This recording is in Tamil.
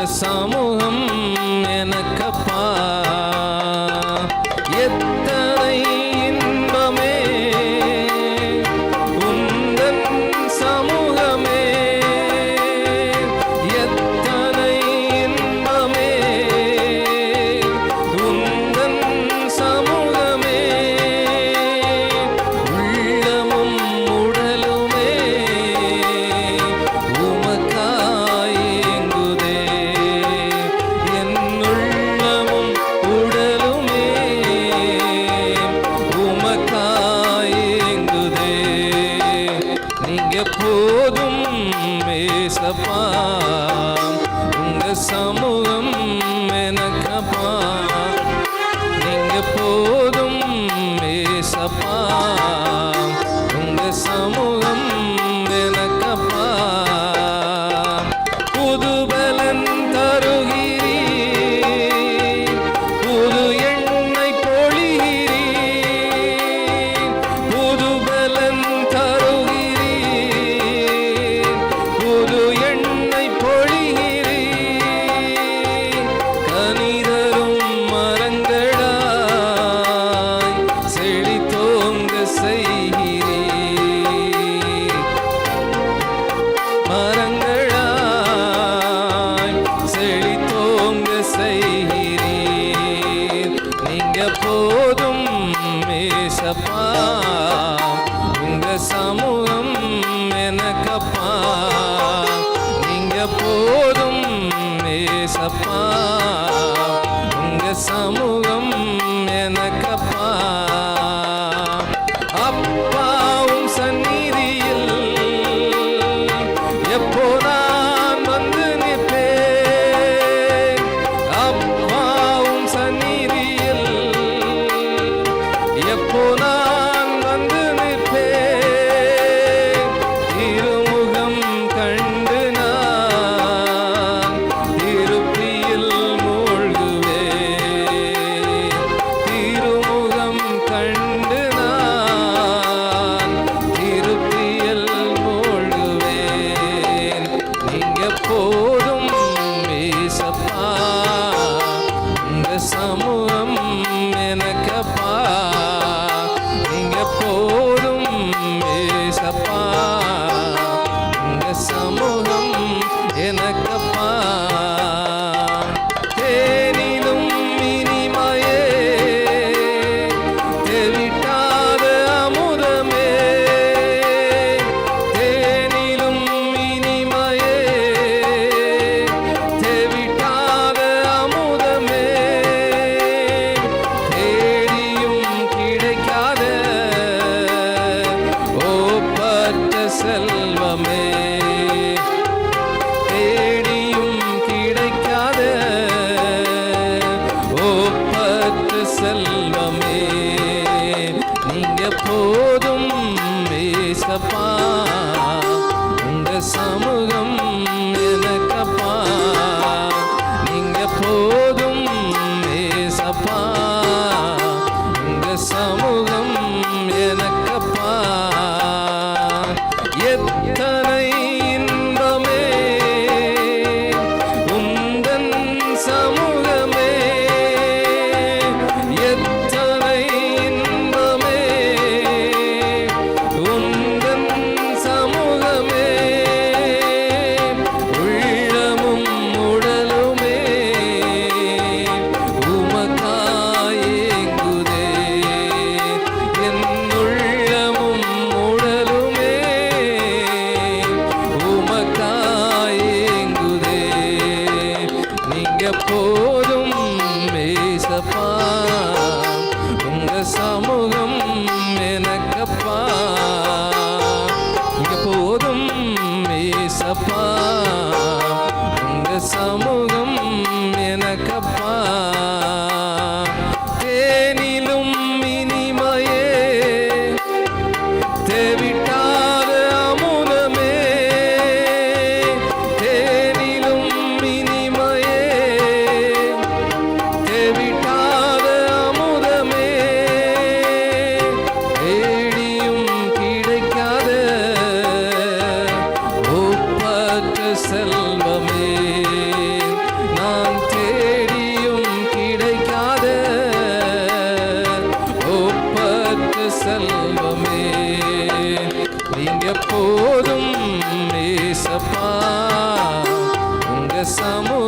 உங்க சமூகம் சமூகம் எனக்கு say. को upon சமூகம் எனக்கப்பா இங்க போதும் ஏசப்பா. உங்க சமூகம் எனக்கப்பா எப்போதும் நேசப்பா. உங்க சமூக